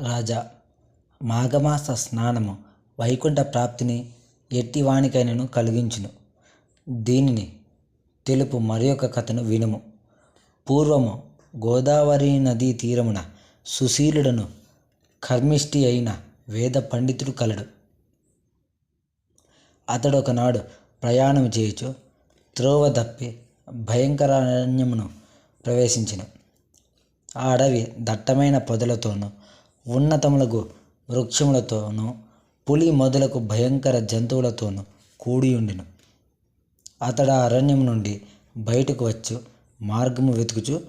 రాజా మాఘమాస స్నానము వైకుంఠ ప్రాప్తిని ఎట్టివానికైనను కలిగించును. దీనిని తెలుపు మరి ఒక కథను వినుము. పూర్వము గోదావరి నదీ తీరమున సుశీలుడను కర్మిష్టి అయిన వేద పండితుడు కలడు. అతడు ఒకనాడు ప్రయాణం చేయుచు త్రోవ తప్పి భయంకరారణ్యమును ప్రవేశించను. ఆ అడవి దట్టమైన పొదలతోనూ ఉన్నతములకు వృక్షములతోనూ పులి మొదలగు భయంకర జంతువులతోనూ కూడి ఉండెను. అతడు ఆ అరణ్యం నుండి బయటకు వచ్చు మార్గము వెతుకుచు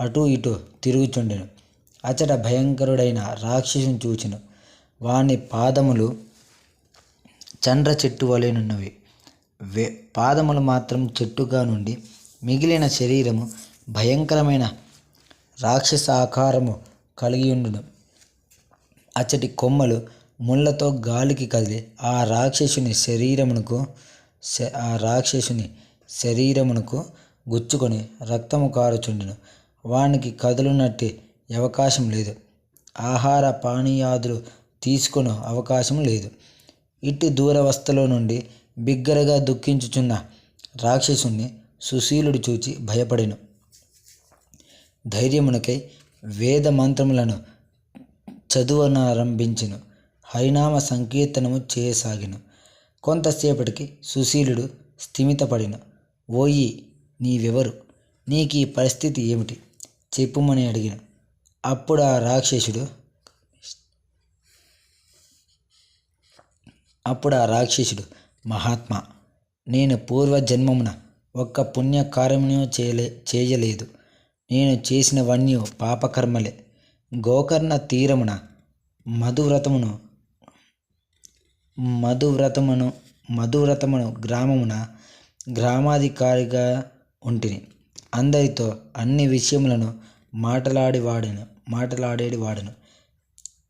అటు ఇటు తిరుగుచుండెను. అచట భయంకరుడైన రాక్షసుని చూచెను. వాని పాదములు చండ్ర చెట్టు వలెనున్నవి వే పాదములు మాత్రం చెట్టుగా నుండి మిగిలిన శరీరము భయంకరమైన రాక్షస ఆకారము కలిగి ఉండును. అచ్చటి కొమ్మలు ముళ్ళతో గాలికి కదిలి ఆ రాక్షసుని శరీరమునకు ఆ రాక్షసుని శరీరమునకు గుచ్చుకొని రక్తము కారుచుండెను. వానికి కదులునట్టి అవకాశం లేదు. ఆహార పానీయాదులు తీసుకునే అవకాశం లేదు. ఇట్టి దూరవస్థలో నుండి బిగ్గరగా దుఃఖించుచున్న రాక్షసుని సుశీలుడు చూచి భయపడెను. ధైర్యమునకై వేద మంత్రములను చదువనారంభించెను. హరినామ సంకీర్తనము చేయసాగెను. కొంతసేపటికి సుశీలుడు స్థిమితపడిన. ఓయి నీవెవరు? నీకు ఈ పరిస్థితి ఏమిటి? చెప్పుమని అడిగిన. అప్పుడు ఆ రాక్షసుడు అప్పుడు ఆ రాక్షసుడు మహాత్మా నేను పూర్వజన్మమున ఒక్క పుణ్యకార్యమును చేయలే చేయలేదు. నేను చేసినవన్నీ పాపకర్మలే. గోకర్ణ తీరమున మధువ్రతమును మధువ్రతమును మధువ్రతమును గ్రామమున గ్రామాధికారిగా ఉంటిని. అందరితో అన్ని విషయములను మాటలాడి వాడను వాడను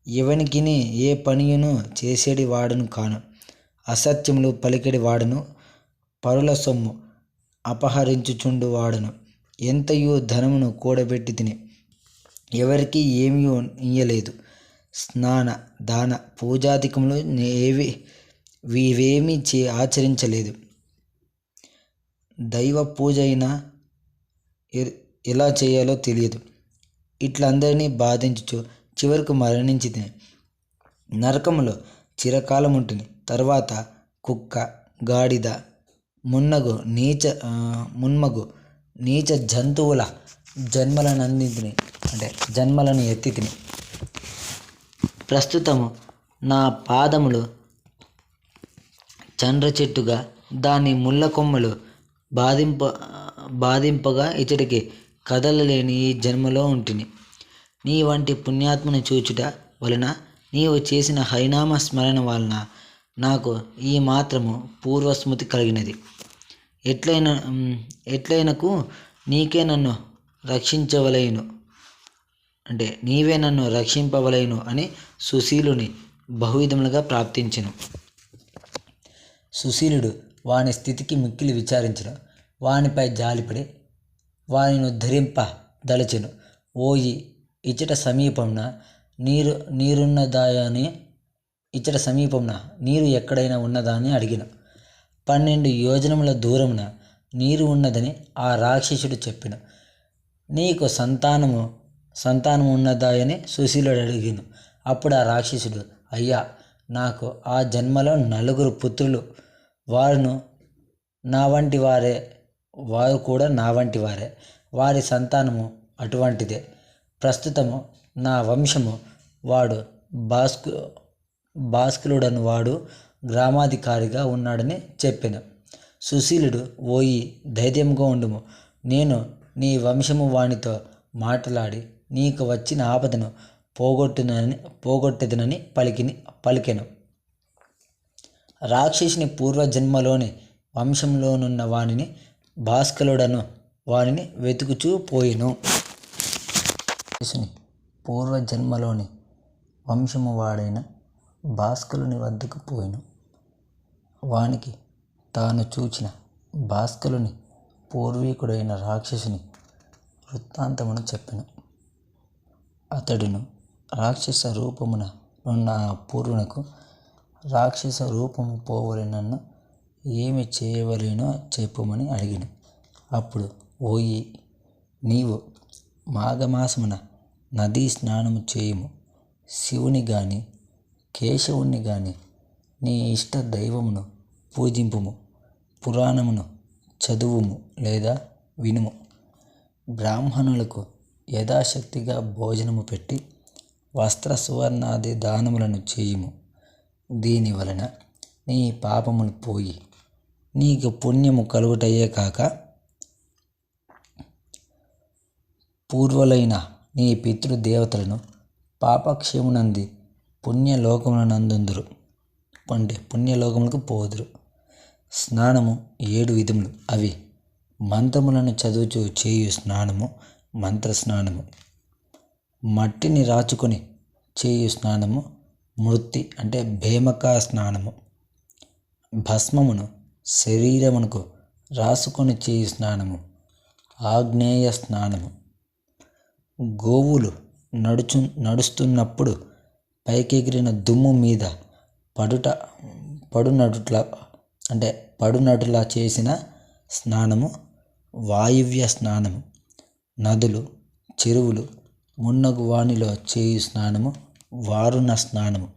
ఎవనికిని ఏ పనియును చేసేది వాడను కాను. అసత్యములు పలికెడి వాడను పరుల సొమ్ము అపహరించుచుండు వాడను ఎంతయు ధనమును కూడబెట్టి తిని ఎవరికి ఏమీ ఇయ్యలేదు. స్నాన దాన పూజాధికములు ఏవి ఇవేమీ చే ఆచరించలేదు. దైవ పూజ అయినా ఎలా చేయాలో తెలియదు. ఇట్లా అందరినీ బాధించుచు చివరకు మరణించింది నరకములో చిరకాలం ఉంటుంది తర్వాత కుక్క గాడిద మున్నగు నీచ మున్మగు నీచ జంతువుల జన్మలను అందించినాయి అంటే జన్మలను ఎత్తితిని. ప్రస్తుతము నా పాదములు చండ్ర చెట్టుగా దాని ముళ్ళ కొమ్మలు బాధింప బాధింపగా ఇతడికి కదలలేని ఈ జన్మలో ఉంటిని. నీ వంటి పుణ్యాత్మని చూచుట వలన నీవు చేసిన హరినామ స్మరణ వలన నాకు ఈ మాత్రము పూర్వస్మృతి కలిగినది. ఎట్లయిన ఎట్లైనకు ఎట్లయినకు నీకే నన్ను రక్షించవలేను. అంటే నీవే నన్ను రక్షింపవలేను అని సుశీలుని బహువిధములుగా ప్రార్థించెను సుశీలుడు వాని స్థితికి మిక్కిలి విచారించను. వానిపై జాలిపడి వానిని ఉద్ధరింప దలచెను. ఓయి ఇచ్చట సమీపంన నీరు నీరున్నదాయని ఇచ్చట సమీపంన నీరు ఎక్కడైనా ఉన్నదా అని అడిగిన. పన్నెండు యోజనముల దూరమున నీరు ఉన్నదని ఆ రాక్షసుడు చెప్పిన. నీకు సంతానము సంతానం ఉన్నదా అని సుశీలుడు అడిగిను. అప్పుడు ఆ రాక్షసుడు అయ్యా నాకు ఆ జన్మలో నలుగురు పుత్రులు. వారును నా వంటి వారే వారు కూడా నా వంటి వారే. వారి సంతానము అటువంటిదే. ప్రస్తుతము నా వంశము వాడు భాస్కు భాస్కులుడను వాడు గ్రామాధికారిగా ఉన్నాడని చెప్పాను. సుశీలుడు ఓయి ధైర్యంగా ఉండుము. నేను నీ వంశము వానితో మాట్లాడి నీకు వచ్చిన ఆపదను పోగొట్టునని పోగొట్టెదనని పలికిని పలికెను. రాక్షసుని పూర్వజన్మలోని వంశంలోనున్న వానిని భాస్కరుడను వానిని వెతుకుచూ పోయిను. రాక్షసుని పూర్వజన్మలోని వంశము వాడైన భాస్కరుని వద్దకు పోయిను. వానికి తాను చూచిన భాస్కరుని పూర్వీకుడైన రాక్షసుని వృత్తాంతమును చెప్పెను. అతడును రాక్షస రూపమున ఉన్న పూర్వునకు రాక్షస రూపము పోవలెనన్ను ఏమి చేయవలెనో చెప్పుమని అడిగాను. అప్పుడు ఓయి నీవు మాఘమాసమున నదీ స్నానము చేయుము. శివుని గాని కేశవుని గాని నీ ఇష్ట దైవమును పూజింపుము పురాణమును చదువుము లేదా వినుము. బ్రాహ్మణులకు యథాశక్తిగా భోజనము పెట్టి వస్త్ర సువర్ణాది దానములను చేయుము. దీని వలన నీ పాపములు పోయి నీకు పుణ్యము కలుగుటయే కాక పూర్వలైన నీ పితృదేవతలను పాపక్షేమునంది పుణ్యలోకమునందుందురు అంటే పుణ్యలోకములకు పోదురు. స్నానము ఏడు విధములు. అవి మంత్రములను చదువుచు చేయు స్నానము మంత్ర స్నానము మట్టిని రాచుకొని చేయు స్నానము మృత్తి అంటే భేమకా స్నానము. భస్మమును శరీరమునకు రాసుకొని చేయు స్నానము ఆగ్నేయ స్నానము. గోవులు నడుచు నడుస్తున్నప్పుడు పైకెగిరిన దుమ్ము మీద పడుట పడునడుట్ల అంటే పడునటులా చేసిన స్నానము వాయువ్య స్నానము. నదులు చెరువులు మున్నగు వానిలో చేయు స్నానము వారుణ స్నానము.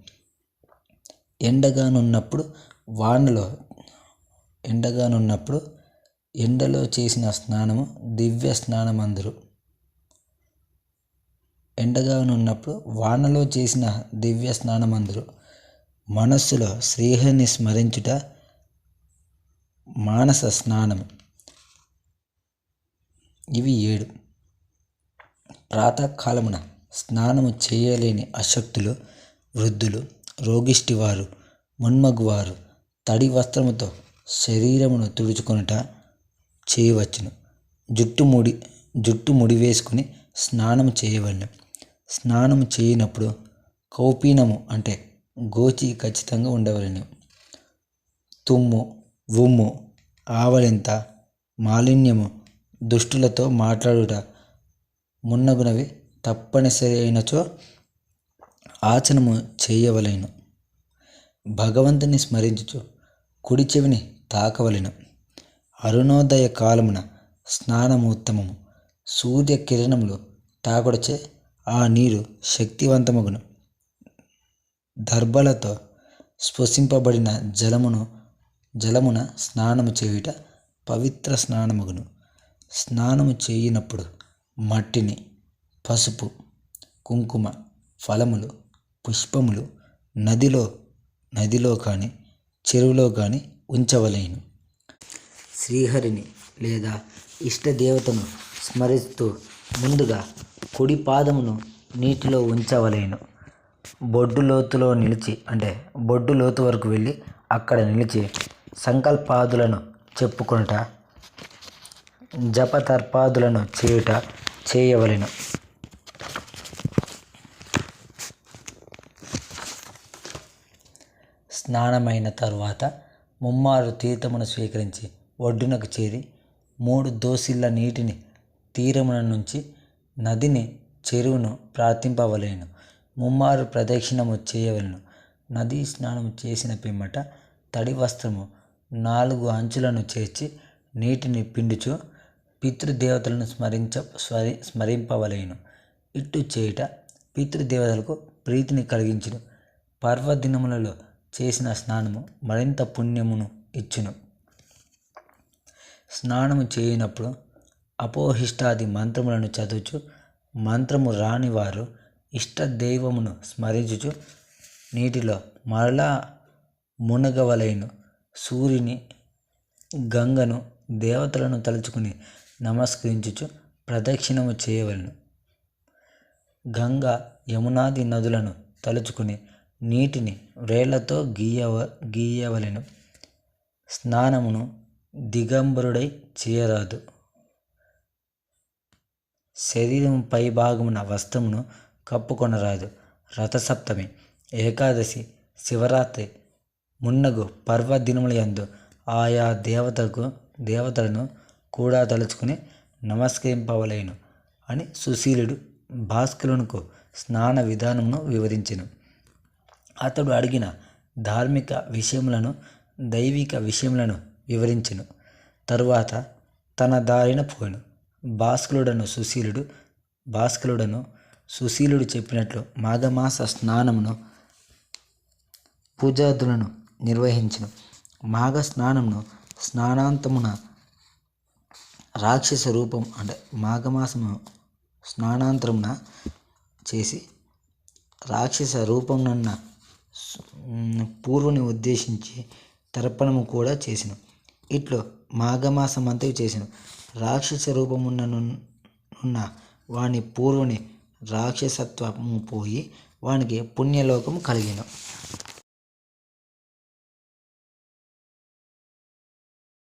ఎండగానున్నప్పుడు వానలో ఎండగానున్నప్పుడు ఎండలో చేసిన స్నానము దివ్య స్నానమందురు. ఎండగానున్నప్పుడు వానలో చేసిన దివ్య స్నానమందురు. మనస్సులో శ్రీహరిని స్మరించుట మానస స్నానం ఇవి ఏడు. ప్రాతకాలమున స్నానము చేయలేని అశక్తులు వృద్ధులు రోగిష్టివారు మున్మగువారు తడి వస్త్రముతో శరీరమును తుడుచుకొనుట చేయవచ్చును. జుట్టు ముడి జుట్టు ముడి వేసుకుని స్నానము చేయవలను. స్నానము చేయనప్పుడు కౌపీనము అంటే గోచి ఖచ్చితంగా ఉండవలను. తుమ్ము ఉమ్ము ఆవలింత మాలిన్యము దుష్టులతో మాట్లాడుట మున్నగునవి తప్పనిసరి అయినచో ఆచనము చేయవలెను. భగవంతుని స్మరించుచు కుడి చెవిని తాకవలెను. అరుణోదయ కాలమున స్నానము ఉత్తమము సూర్య కిరణములు తాకుడచే ఆ నీరు శక్తివంతమగును. దర్భలతో స్పృశింపబడిన జలమును జలమున స్నానము చేయుట పవిత్ర స్నానమగును. స్నానము చేయినప్పుడు మట్టిని పసుపు కుంకుమ ఫలములు పుష్పములు నదిలో నదిలో కానీ చెరువులో కానీ ఉంచవలేను. శ్రీహరిని లేదా ఇష్టదేవతను స్మరిస్తూ ముందుగా కుడి పాదమును నీటిలో ఉంచవలేను. బొడ్డు లోతులో నిలిచి అంటే బొడ్డు లోతు వరకు వెళ్ళి అక్కడ నిలిచి సంకల్పాదులను చెప్పుకొనుట జపతర్పాదులను చేయుట చేయవలెను. స్నానమైన తరువాత ముమ్మారు తీర్థమును స్వీకరించి ఒడ్డునకు చేరి మూడు దోసిళ్ళ నీటిని తీరమున నుంచి నదిని చెరువును ప్రార్థింపవలేను. ముమ్మారు ప్రదక్షిణము చేయవలెను. నదీ స్నానము చేసిన పిమ్మట తడి వస్త్రము నాలుగు అంచులను చేర్చి నీటిని పిండుచు పితృదేవతలను స్మరించ స్మరి స్మరింపవలేను. ఇట్టు చేయుట పితృదేవతలకు ప్రీతిని కలిగించును. పర్వదినములలో చేసిన స్నానము మరింత పుణ్యమును ఇచ్చును. స్నానము చేయనప్పుడు అపోహిష్టాది మంత్రములను చదువుచు మంత్రము రాని వారు ఇష్ట దైవమును స్మరించుచు నీటిలో మరలా మునగవలైన. సూర్యుని గంగను దేవతలను తలుచుకుని నమస్కరించుచు ప్రదక్షిణము చేయవలెను. గంగ యమునాది నదులను తలుచుకుని నీటిని వ్రేళ్ళతో గీయవ గీయవలెను. స్నానమును దిగంబరుడై చేయరాదు. శరీరం పై భాగమున వస్త్రమును కప్పుకొనరాదు. రథసప్తమి ఏకాదశి శివరాత్రి మున్నగు పర్వదినములందు ఆయా దేవతకు దేవతలను కూడా తలుచుకుని నమస్కరింపవలేను అని సుశీలుడు భాస్కరునికు స్నాన విధానమును వివరించెను. అతడు అడిగిన ధార్మిక విషయములను దైవిక విషయములను వివరించెను. తరువాత తన దారిన పోయిను. భాస్కరుడను సుశీలుడు భాస్కరుడను సుశీలుడు చెప్పినట్లు మాఘమాస స్నానమును పూజాదులను నిర్వహించును. మాఘ స్నానమును స్నానాంతమున రాక్షస రూపం అంటే మాఘమాసము స్నానాంతరమున చేసి రాక్షస రూపమునున్న పూర్వుని ఉద్దేశించి తర్పణము కూడా చేసిన. ఇట్లు మాఘమాసమంతయు చేసిన. రాక్షస రూపమున్న ఉన్న వాని పూర్వుని రాక్షసత్వము పోయి వానికి పుణ్యలోకము కలిగిన.